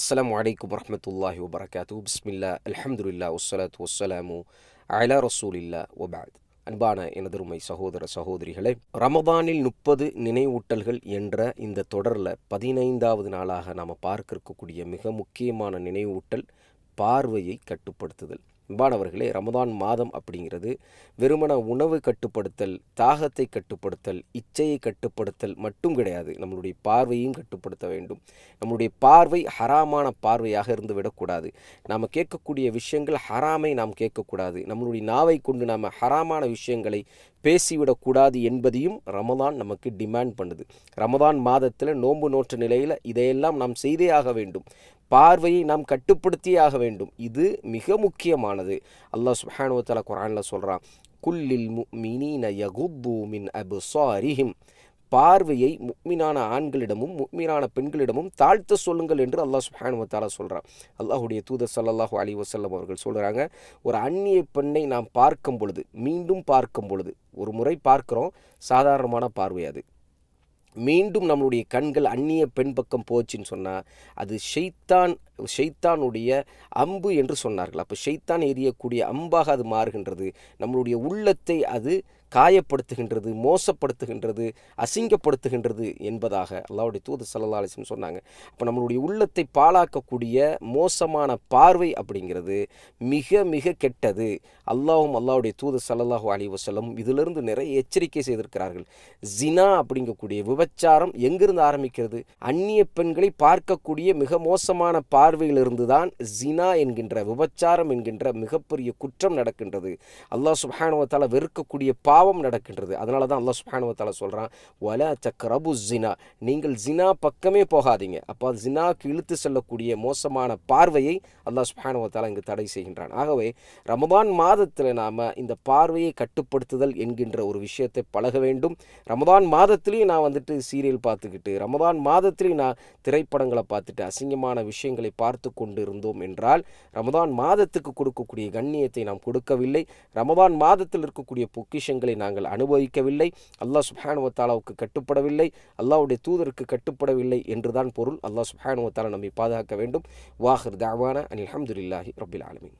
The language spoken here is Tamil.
அஸ்லாம் வலைக்கம் வரமத்துல்லாஹி வபரகாத்து பிஸ்மில்லா அல்ஹம்துலில்லா வஸ்ஸலாத்து வசலாமு அலா ரசூலில்லா ஒபாத் அன்பான எனதருமை சகோதர சகோதரிகளே ரமபானில் முப்பது நினைவூட்டல்கள் என்ற இந்த தொடரில் பதினைந்தாவது நாளாக நாம் பார்க்க இருக்கக்கூடிய மிக முக்கியமான நினைவூட்டல் பார்வையை கட்டுப்படுத்துதல். அன்பானவர்களே ரமதான் மாதம் அப்படிங்கிறது வெறுமன உணவு கட்டுப்படுத்தல் தாகத்தை கட்டுப்படுத்தல் இச்சையை கட்டுப்படுத்தல் மட்டும் கிடையாது. நம்மளுடைய பார்வையும் கட்டுப்படுத்த வேண்டும். நம்மளுடைய பார்வை ஹராமான பார்வையாக இருந்து விடக்கூடாது நாம் கேட்கக்கூடிய விஷயங்கள் ஹராமை நாம் கேட்கக்கூடாது. நம்மளுடைய நாவை கொண்டு நாம் ஹராமான விஷயங்களை பேசிவிடக்கூடாது என்பதையும் ரமதான் நமக்கு டிமாண்ட் பண்ணுது. ரமதான் மாதத்தில் நோன்பு நோற்ற நிலையில் இதையெல்லாம் நாம் செய்தே ஆக வேண்டும். பார்வையை நாம் கட்டுப்படுத்தியே ஆக வேண்டும். இது மிக முக்கியமானது. அல்லாஹ் சுஹானுவத்தால குரானில் சொல்கிறான் குல்லில் மினீன யகுப்பு மின் அபுசாரிஹிம். பார்வையை முக்மீனான ஆண்களிடமும் முக்மீனான பெண்களிடமும் தாழ்த்த சொல்லுங்கள் என்று அல்லாஹ் சுஹானுவத்தாலா சொல்கிறான் அல்லாஹுடைய தூதர் சல்லாஹூ அலி வசல்லம் அவர்கள் சொல்கிறாங்க ஒரு அந்நிய பெண்ணை நாம் பார்க்கும் பொழுது மீண்டும் பார்க்கும் பொழுது ஒரு முறை பார்க்குறோம் சாதாரணமான பார்வை அது. மீண்டும் நம்மளுடைய கண்கள் அந்நிய பெண் பக்கம் போச்சுன்னு சொன்னால் அது ஷெய்தான் ஷெய்தானுடைய அம்பு என்று சொன்னார்கள். அப்போ ஷெய்தான் எரியக்கூடிய அம்பாக அது மாறுகின்றது. நம்மளுடைய உள்ளத்தை அது காயப்படுத்துகின்றது மோசப்படுத்துகின்றது அசிங்கப்படுத்துகின்றது என்பதாக அல்லாவுடைய தூது சல்லா அலிஸ்லம் சொன்னாங்க. அப்போ நம்மளுடைய உள்ளத்தை பாழாக்கக்கூடிய மோசமான பார்வை அப்படிங்கிறது மிக மிக கெட்டது. அல்லாஹும் அல்லாவுடைய தூது சல்லாஹு அலி வசலம் இதிலிருந்து நிறைய எச்சரிக்கை செய்திருக்கிறார்கள். ஜினா அப்படிங்கக்கூடிய விபச்சாரம் எங்கிருந்து ஆரம்பிக்கிறது? அந்நிய பெண்களை பார்க்கக்கூடிய மிக மோசமான பார்வையிலிருந்து தான் ஜினா என்கின்ற விபச்சாரம் என்கின்ற மிகப்பெரிய குற்றம் நடக்கின்றது. அல்லாஹ் சுபானுவத்தால் வெறுக்கக்கூடிய பாவம் நடக்கின்றது. அதனால தான் அல்லாஹ் சுபானுவத்தால் சொல்கிறான் வல சக்ரபு ஜினா. நீங்கள் ஜினா பக்கமே போகாதீங்க. அப்போ ஜினாக்கு இழுத்து செல்லக்கூடிய மோசமான பார்வையை அல்லாஹ் சுபானுவத்தால் இங்கு தடை செய்கின்றான். ஆகவே ரமதான் மாதத்தில் நாம் இந்த பார்வையை கட்டுப்படுத்துதல் என்கின்ற ஒரு விஷயத்தை பழக வேண்டும். ரமதான் மாதத்துலேயும் நான் வந்துட்டு சீரியல் பார்த்துக்கிட்டு ரமதான் மாதத்துலேயும் நான் திரைப்படங்களை பார்த்துட்டு அசிங்கமான விஷயங்களை பார்த்து கொண்டிருந்தோம் என்றால் ரமதான் மாதத்துக்கு கொடுக்கக்கூடிய கண்ணியத்தை நாம் கொடுக்கவில்லை. ரமதான் மாதத்தில் இருக்கக்கூடிய பொக்கிஷங்களை நாங்கள் அனுபவிக்கவில்லை. அல்லாஹ் சுஹானுவத்தாலாவுக்கு கட்டுப்படவில்லை. அல்லாவுடைய தூதருக்கு கட்டுப்படவில்லை என்றுதான் பொருள். அல்லாஹ் சுஹானுவத்தாலா நம்மை பாதுகாக்க வேண்டும். வாஹர் தாவான அனில் அஹமதுல்லாஹி ரபில் ஆலமின்.